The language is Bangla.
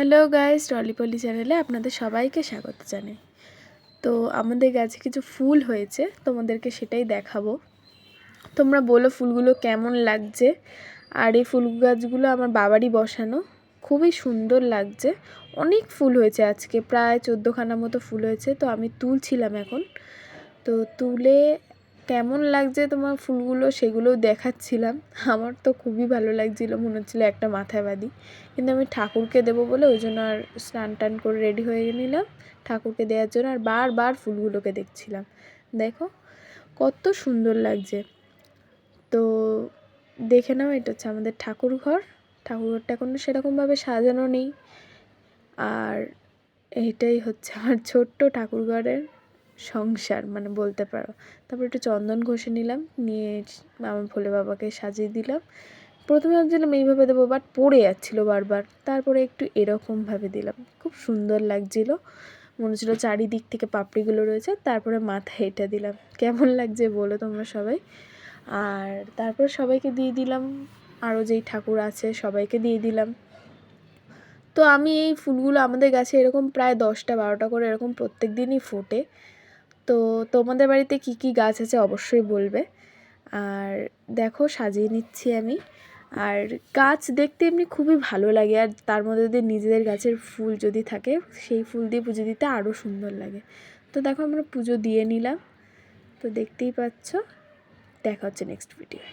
হ্যালো গাইস রলিপলি চ্যানেলে আপনাদের সবাইকে স্বাগত জানাই। তো আমাদের গাছে কিছু ফুল হয়েছে, তোমাদেরকে সেটাই দেখাবো। তোমরা বলো ফুলগুলো কেমন লাগছে? আর এই ফুল গাছগুলো আমার বাবারই বসানো, খুবই সুন্দর লাগছে। অনেক ফুল হয়েছে আজকে, প্রায় চোদ্দোখানা মতো ফুল হয়েছে, তো আমি তুলছিলাম এখন। তো তুলে কেমন লাগছে তোমার ফুলগুলো, সেগুলোও দেখাচ্ছিলাম। আমার তো খুবই ভালো লাগছিল, মনে হচ্ছিল একটা মাথায় বাঁধি। কিন্তু আমি ঠাকুরকে দেবো বলে ওই জন্য আর স্নান টান করে রেডি হয়ে নিলাম ঠাকুরকে দেওয়ার জন্য আর বারবার ফুলগুলোকে দেখছিলাম। দেখো, কত সুন্দর লাগছে। তো দেখে নাও, এটা হচ্ছে আমাদের ঠাকুর ঘর ঠাকুর ঘরটা সেরকমভাবে সাজানো নেই। আর এইটাই হচ্ছে আমার ছোট্ট ঠাকুর ঘরের সংসার মানে বলতে পারো। তারপর একটু চন্দন ঘষে নিলাম, নিয়ে আমার ভোলে বাবাকে সাজিয়ে দিলাম। প্রথমে ভাবছিলাম এইভাবে দেবো বাট পড়ে যাচ্ছিল বারবার। তারপরে একটু এরকমভাবে দিলাম। খুব সুন্দর লাগছিল। মনে হচ্ছিল চারিদিক থেকে পাপড়িগুলো রয়েছে। তারপরে মাথায় এটা দিলাম। কেমন লাগছে বলো তোমরা সবাই? আর তারপর সবাইকে দিয়ে দিলাম। আরও যেই ঠাকুর আছে, সবাইকে দিয়ে দিলাম। তো আমি এই ফুলগুলো আমাদের গাছে এরকম প্রায় দশটা, বারোটা করে এরকম প্রত্যেক দিনই ফোটে। তো তোমাদের বাড়িতে কি কি গাছ আছে অবশ্যই বলবে। আর দেখো, সাজিয়ে নিচ্ছি আমি। আর গাছ দেখতে এমনি খুবই ভালো লাগে, আর তার মধ্যে যদি নিজেদের গাছের ফুল যদি থাকে, সেই ফুল দিয়ে পুজো দিতে আরও সুন্দর লাগে। তো দেখো, আমরা পুজো দিয়ে নিলাম। তো দেখতেই পাচ্ছ, দেখা হচ্ছে নেক্সট ভিডিও